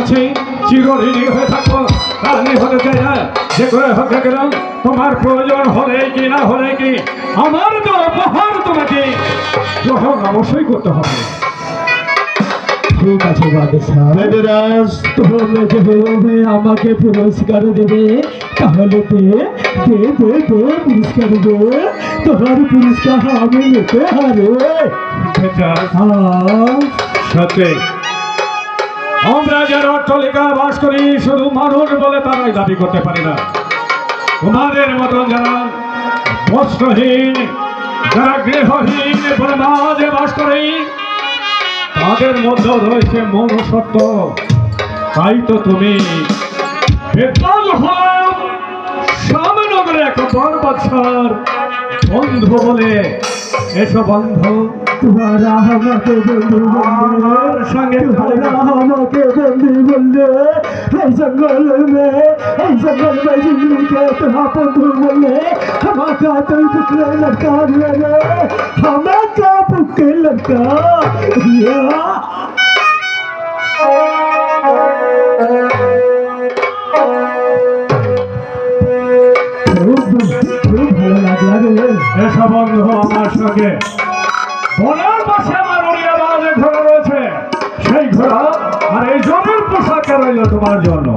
কাছে চিরঋণী হয়ে থাকব রানী হতে চাই না। যে করে হোক না কেন তোমার প্রয়োজন হলে কি না হলে কি? আমার তো উপহার তোমাকে। গ্রহণ অবশ্যই করতে হবে। ঠিক আছে আমাকে পুরস্কার দেবে তাহলে দে দে দে দে পুরস্কার দে। তোমার পুরস্কার আমি নিতে হবে হ্যাঁ। সত্যি। আমরা যারা অট্টলিকা বাস করি, শুধু মানুষ বলে তারাই দাবি করতে পারি না। তোমাদের মতন যারা বস্ত্রহীন, যারা গৃহহীন মাঝে বাস করে, তাদের মধ্যে রয়েছে মনুষ্যত্ব। তাই তো তুমি বেতাল এক বড় বছর বন্ধু বলে এসো বন্ধু। তোমার আমাকে বন্ধু বন্ধু সঙ্গে আমাকে বন্ধু বন্ধু এই জঙ্গল মে এই জঙ্গল মে জিন্দুকে তোমার বন্ধু বন্ধু আমাকে তুই পুকলে লটকা রে এসব আমার সঙ্গে বনের পাশে আমার উড়িয়া বাজে ঘোড়া রয়েছে। সেই ঘোড়া আর এই জমির পোশাক রইল তোমার জন্য?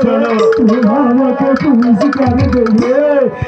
চলো।